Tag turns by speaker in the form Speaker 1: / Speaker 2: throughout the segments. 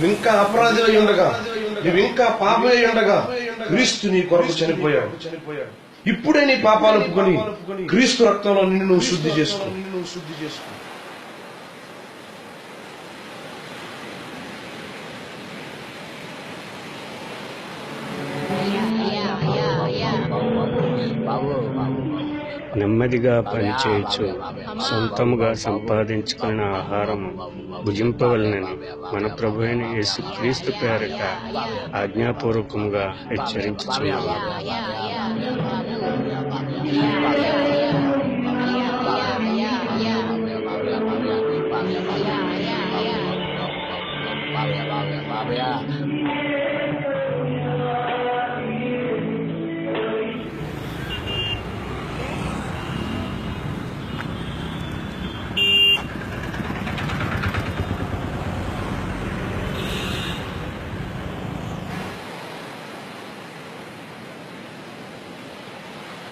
Speaker 1: నువ్వు ఇంకా అపరాధి అయి ఉండగా నువ్వు ఇంకా పాప అయి ఉండగా క్రీస్తు నీ కొరకు చనిపోయాడు. ఇప్పుడే నీ పాపాలు ఒప్పుకొని క్రీస్తు రక్తంలో నిన్ను నువ్వు శుద్ధి చేసుకో. నువ్వు శుద్ధి చేసుకో
Speaker 2: నెమ్మదిగా పనిచేయచ్చు. సొంతముగా సంపాదించుకున్న ఆహారం భుజింపవలనని మన ప్రభు అయిన యేసు క్రీస్తు పేరట ఆజ్ఞాపూర్వకముగా హెచ్చరించుచున్నాము.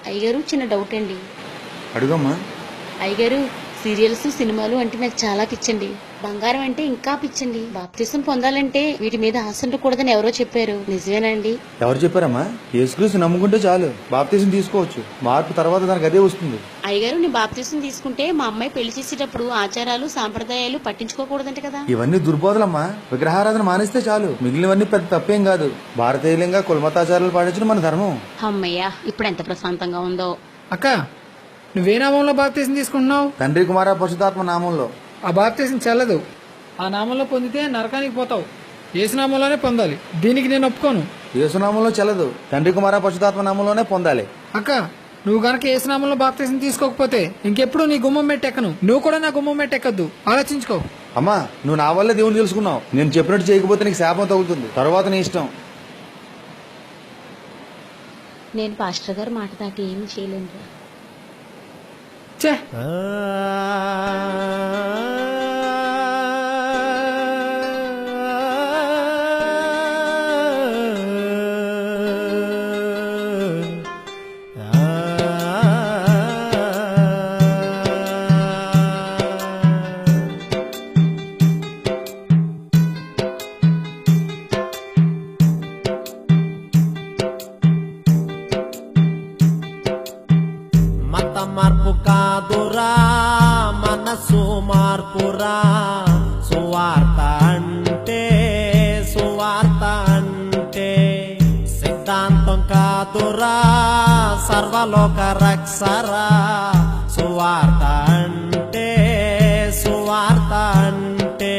Speaker 3: అయ్యగారు చిన్న డౌట్ అండి.
Speaker 4: అడుగమ్మా.
Speaker 3: అయ్యగారు సీరియల్స్ సినిమాలు అంటే నాకు చాలా పిచ్చండి. బంగారం అంటే ఇంకా పిచ్చండి. బాప్తిసం పొందాలంటే వీటి మీద ఆశ ఉండకూడదని ఎవరో చెప్పారు. నిజమేనండి.
Speaker 4: ఎవరు చెప్పారమ్మా? యేసుక్రీస్తు నమ్ముకుంటే చాలు. బాప్తీసం తీసుకోవచ్చు. మార్పు తర్వాత దానికి అదే వస్తుంది.
Speaker 3: అయ్యగారు నేను బాప్తిసం తీసుకుంటే మా అమ్మాయి పెళ్ళి చేసేటప్పుడు ఆచారాలు సాంప్రదాయాలు పట్టించుకోకూడదంట కదా.
Speaker 4: ఇవన్నీ దుర్బోధలమ్మా. విగ్రహారాధన మానేస్తే చాలు. మిగిలినవన్నీ పెద్ద తప్పేం కాదు. భారతీయులంగా కులమతాచారాలు పాటించడం మన ధర్మం.
Speaker 3: అమ్మయ్యా ఇప్పుడు ఎంత ప్రశాంతంగా ఉందో.
Speaker 5: అక్క నువ్వే నామంలో బాప్తీసం తీసుకుంటున్నావు?
Speaker 4: తండ్రి కుమార పశుధాత్మ నామంలో.
Speaker 5: ఆ బాప్తీసం చెల్లదు. ఆ నామంలో పొందితే నరకానికి పోతావు. ఏసు నామంలోనే పొందాలి. దీనికి నేను ఒప్పుకోను.
Speaker 4: యేసునామంలో చెల్లదు. తండ్రి కుమార పశుధాత్మ నామంలోనే పొందాలి.
Speaker 5: అక్క నువ్వు గనక ఏసునామంలో బాప్తీసం తీసుకోకపోతే ఇంకెప్పుడు నీ గుమ్మం మెట్టెక్కను నువ్వు కూడా నా గుమ్మం మెట్టెక్కద్దు ఆలోచించుకో.
Speaker 4: అమ్మా నువ్వు నా వల్లే దేవుని తెలుసుకున్నావు. నేను చెప్పినట్టు చేయకపోతే నీకు శాపం తగులుతుంది. తర్వాత నీ ఇష్టం.
Speaker 3: నేను పాస్టర్ గారు మాట దాటి ఏమి చేయలేను
Speaker 5: చే
Speaker 6: మత సర్వలోక రక్షరా. సువార్త అంటే సువార్త అంటే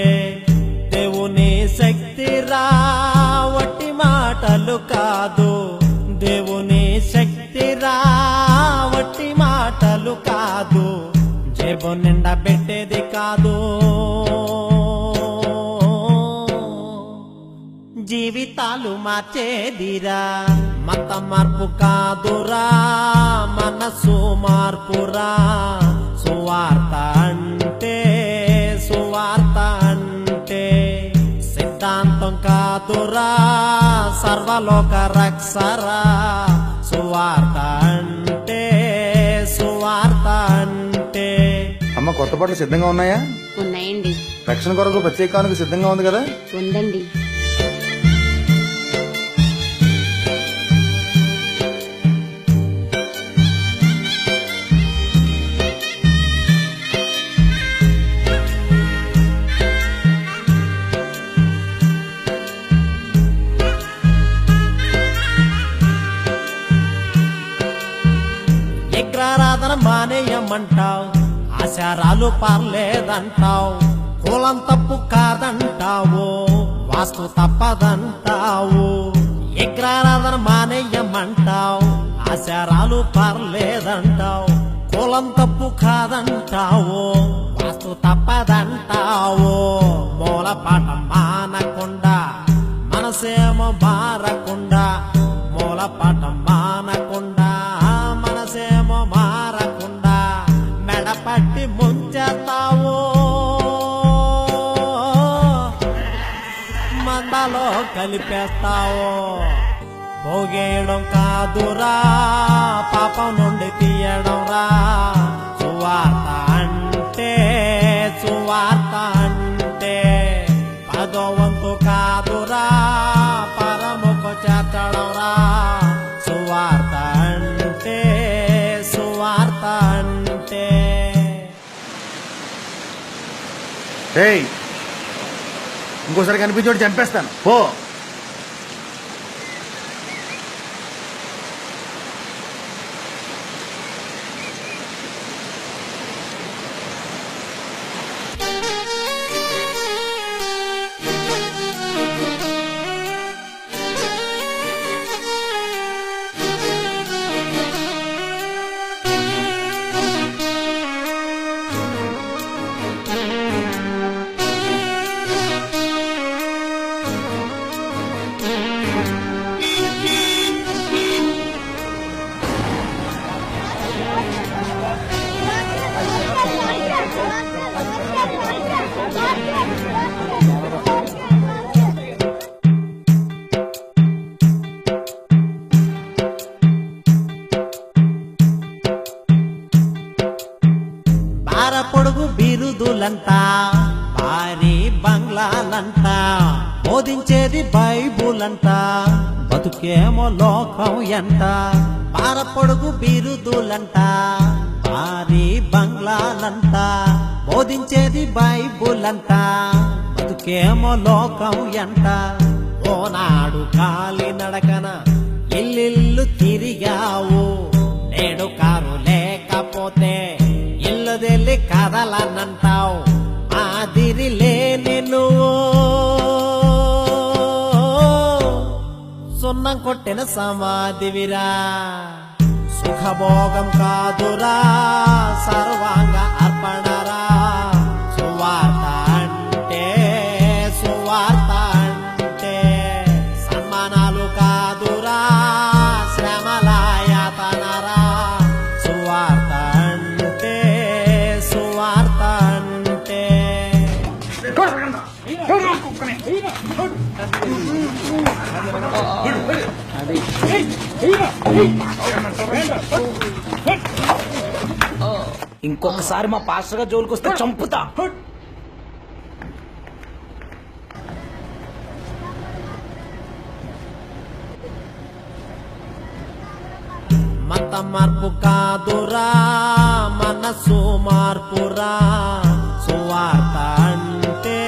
Speaker 6: దేవుని శక్తిరా వట్టి మాటలు కాదు దేవుని శక్తిరా వట్టి మాటలు కాదు జేబు నిండా జీవితాలు మార్చేదిరా. మత మార్పు కాదురా మనసు మార్పురా. సువార్త అంటే సువార్త అంటే సిద్ధాంతం కాదురా సర్వలోక రక్షరా. సువార్త అంటే సువార్త అంటే.
Speaker 4: అమ్మ కొత్త బట్టలు సిద్ధంగా ఉన్నాయా?
Speaker 3: ఉన్నాయండి.
Speaker 4: రక్షణ కొరకు ప్రత్యేకానికి సిద్ధంగా ఉంది కదా?
Speaker 3: ఉందండి.
Speaker 6: విగ్రహారాధన మానేయమంటావు. ఆశారాలు పర్లేదంటావు. కులం తప్పు కాదంటావు వాస్తు తప్పదంటావు. విగ్రహారాధన మానేయమంటావు. ఆశారాలు పర్లేదంటావు. కులం తప్పు కాదంటావు వాస్తు తప్పదంటావు. మూల పాఠం మానకుండా మనసేమో మారకుండా మూల ముంచేస్తావు మందలో కలిపేస్తావు? పోగేయడం కాదురా పాపం నుండి తీయడం రా సువార్త
Speaker 4: ఏయ్ ఇంకోసారి కనిపించోడు చంపేస్తాను. పో.
Speaker 6: బోధించేది బైబుల్ అంట బతుకేమో లోకం ఎంత? బార పొడుగు బిరుదులంట భారీ బంగ్లాలంట బోధించేది బైబుల్ అంట బతుకేమో లోకం ఎంత? ఓనాడు కాలి నడకన ఇల్లిల్లు తిరిగావు. నేడు కారు లేకపోతే ఇల్లు తెల్లి కదలనంటావు. సున్నం కొట్టిన సమాధివిరా సుఖభోగం కాదురా సర్వాంగ
Speaker 7: ఇంకొకసారి మా పాస్టర్ గారు జోలికి వస్తే చంపుతా.
Speaker 6: మత మార్పు కాదురా మనసు మార్పురా. సువార్త అంటే